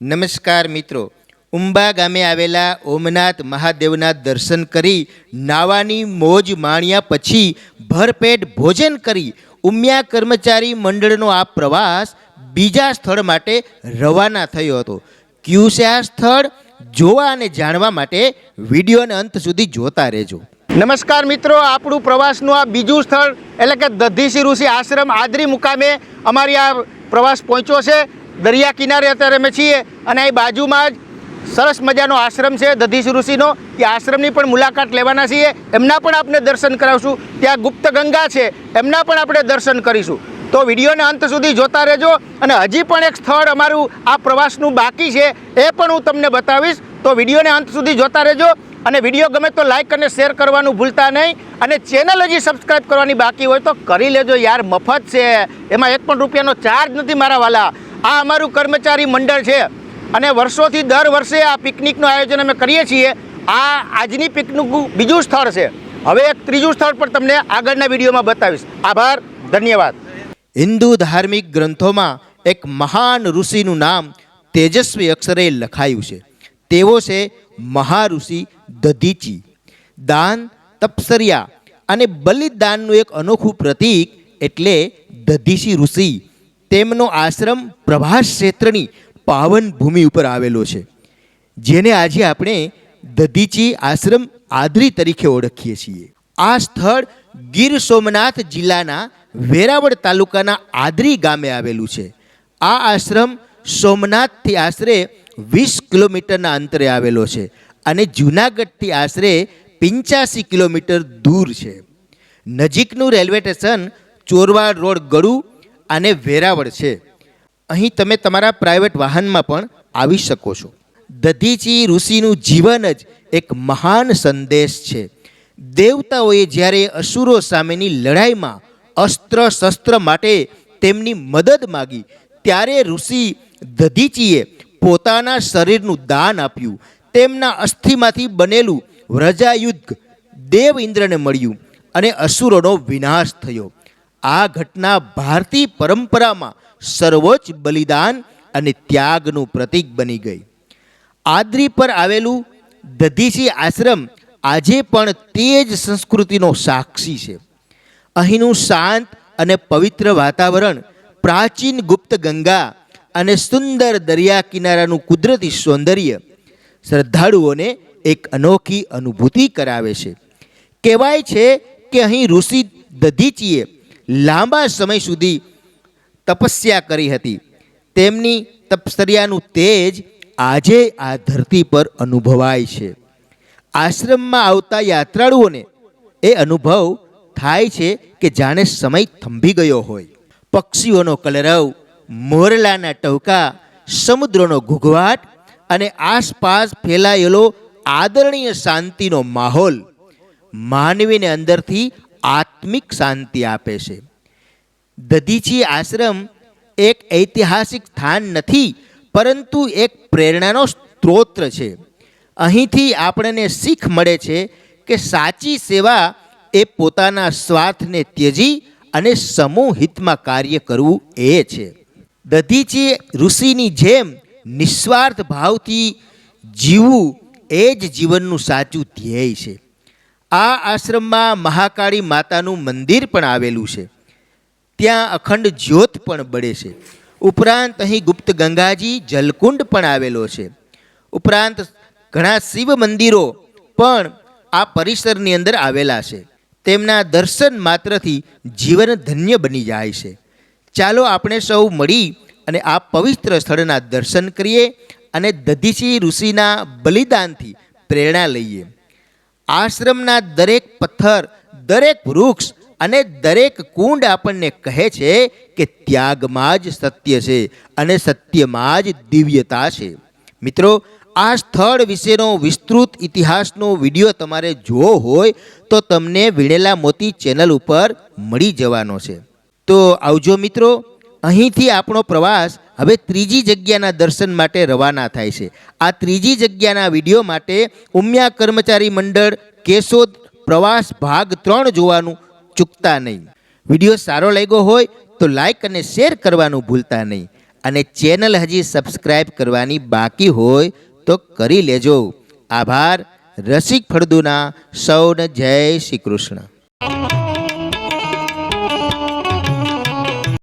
નમસ્કાર મિત્રો. ઉંબા ગામે આવેલા ઓમનાથ મહાદેવના દર્શન કરી નાવાની મોજ માણ્યા પછી ભરપેટ ભોજન કરી ઉમિયા કર્મચારી મંડળનો આ પ્રવાસ બીજા સ્થળ માટે રવાના થયો હતો. ક્યુ છે આ સ્થળ? જોવા અને જાણવા માટે વિડીયોને અંત સુધી જોતા રહેજો. નમસ્કાર મિત્રો, આપણું પ્રવાસનું આ બીજું સ્થળ એટલે કે દધીસી ઋષિ આશ્રમ આદરી મુકામે અમારી આ પ્રવાસ પહોંચ્યો છે. દરિયા કિનારે અત્યારે અમે છીએ અને અહીં બાજુમાં જ સરસ મજાનો આશ્રમ છે દધીશ ઋષિનો. એ આશ્રમની પણ મુલાકાત લેવાના છીએ. એમના પણ આપણે દર્શન કરાવશું. ત્યાં ગુપ્ત ગંગા છે. એમના પણ આપણે દર્શન કરીશું. તો વિડીયોને અંત સુધી જોતા રહેજો અને હજી પણ એક સ્થળ અમારું આ પ્રવાસનું બાકી છે એ પણ હું તમને બતાવીશ. તો વિડીયોને અંત સુધી જોતા રહેજો અને વીડિયો ગમે તો લાઇક અને શેર કરવાનું ભૂલતા નહીં. અને ચેનલ હજી સબસ્ક્રાઈબ કરવાની બાકી હોય તો કરી લેજો યાર, મફત છે. એમાં એક પણ રૂપિયાનો ચાર્જ નથી મારા વાલા. આ અમારું કર્મચારી મંડળ છે. અને વર્ષોથી દર વર્ષે આ પિકનિકનું આયોજન અમે કરીએ છીએ. આ આજની પિકનિકનું બીજું સ્થળ છે. હવે એક ત્રીજું સ્થળ પર તમને આગળના વિડીયોમાં બતાવીશ. આભાર, ધન્યવાદ. હિન્દુ ધાર્મિક ગ્રંથોમાં એક મહાન ઋષિનું નામ તેજસ્વી અક્ષરે લખાયું છે. તેઓ છે મહાઋષિ દધીચી. દાન તપસર્યા અને બલિદાનનું એક અનોખું પ્રતીક એટલે દધીશી ઋષિ. તેમનો આશ્રમ પ્રભાસ ક્ષેત્રની પાવન ભૂમિ ઉપર આવેલો છે, જેને આજે આપણે દધીચી આશ્રમ આદરી તરીકે ઓળખીએ છીએ. આ સ્થળ ગીર સોમનાથ જિલ્લાના વેરાવળ તાલુકાના આદરી ગામે આવેલું છે. આ આશ્રમ સોમનાથથી આશરે વીસ કિલોમીટરના અંતરે આવેલો છે અને જૂનાગઢથી આશરે પંચ્યાસી કિલોમીટર દૂર છે. નજીકનું રેલવે સ્ટેશન ચોરવાડ રોડ ગળુ અને વેરાવળ છે. અહીં તમે તમારા પ્રાઇવેટ વાહનમાં પણ આવી શકો છો. દધીચી ઋષિનું જીવન જ એક મહાન સંદેશ છે. દેવતાઓએ જ્યારે અસુરો સામેની લડાઈમાં અસ્ત્ર શસ્ત્ર માટે તેમની મદદ માગી, ત્યારે ઋષિ દધીચીએ પોતાના શરીરનું દાન આપ્યું. તેમના અસ્થિમાંથી બનેલું વ્રજાયુદ્ધ દેવ ઇન્દ્રને મળ્યું અને અસુરોનો વિનાશ થયો. આ ઘટના ભારતીય પરંપરામાં સર્વોચ્ચ બલિદાન અને ત્યાગનું પ્રતીક બની ગઈ. આદરી પર આવેલું દધીચી આશ્રમ આજે પણ તે જ સંસ્કૃતિનો સાક્ષી છે. અહીંનું શાંત અને પવિત્ર વાતાવરણ, પ્રાચીન ગુપ્ત ગંગા અને સુંદર દરિયા કિનારાનું કુદરતી સૌંદર્ય શ્રદ્ધાળુઓને એક અનોખી અનુભૂતિ કરાવે છે. કહેવાય છે કે અહીં ઋષિ દધીચીએ લાંબા સમય સુધી તપસ્યા કરી હતી. તેમની તપસ્યાનું તેજ આજે આ ધરતી પર અનુભવાય છે. આશ્રમમાં આવતા યાત્રાળુઓને એ અનુભવ થાય છે કે જાણે સમય થંભી ગયો હોય. પક્ષીઓનો કલરવ, મોરલાના ટહુકા સમુદ્રનો ઘૂઘવાટ અને આસપાસ ફેલાયેલો આદરણીય શાંતિનો માહોલ માનવીને અંદરથી આત્મિક શાંતિ આપે છે. દધીચી આશ્રમ એક ઐતિહાસિક સ્થાન નથી, પરંતુ એક પ્રેરણાનો સ્ત્રોત છે. અહીંથી આપણને શીખ મળે છે કે સાચી સેવા એ પોતાના સ્વાર્થને ત્યજી અને સમૂહ હિતમાં કાર્ય કરવું એ છે. દધીચી ઋષિની જેમ નિસ્વાર્થ ભાવથી જીવવું એ જ જીવનનું સાચું ધ્યેય છે. આ આશ્રમમાં મહાકાળી માતાનું મંદિર પણ આવેલું છે. ત્યાં અખંડ જ્યોત પણ બળે છે. ઉપરાંત અહીં ગુપ્ત ગંગાજી જલકુંડ પણ આવેલો છે. ઉપરાંત ઘણા શિવ મંદિરો પણ આ પરિસરની અંદર આવેલા છે. તેમના દર્શન માત્રથી જીવન ધન્ય બની જાય છે. ચાલો આપણે સૌ મળી અને આ પવિત્ર સ્થળના દર્શન કરીએ અને દધીચી ઋષિના બલિદાનથી પ્રેરણા લઈએ. આશ્રમના દરેક પથ્થર, દરેક વૃક્ષ અને દરેક કુંડ આપણને કહે છે કે ત્યાગમાં જ સત્ય છે અને સત્યમાં જ દિવ્યતા છે. મિત્રો, આ સ્થળ વિશેનો વિસ્તૃત ઇતિહાસનો વીડિયો તમારે જોવો હોય તો તમને વીણેલા મોતી ચેનલ ઉપર મળી જવાનો છે. તો આવજો મિત્રો અહીંથી આપણો પ્રવાસ હવે ત્રીજી જગ્યાના દર્શન માટે રવાના થાય છે. આ ત્રીજી જગ્યાના વીડિયો માટે ઉમિયા કર્મચારી મંડળ, કેશોદ, પ્રવાસ ભાગ ત્રણ જોવાનું ચૂકતા નહીં. વીડિયો સારો લાગ્યો હોય તો લાઈક અને શેર કરવાનું ભૂલતા નહીં. અને ચેનલ હજી સબસ્ક્રાઈબ કરવાની બાકી હોય તો કરી લેજો. આભાર. રસિક ફળદુના સૌને જય શ્રી કૃષ્ણ.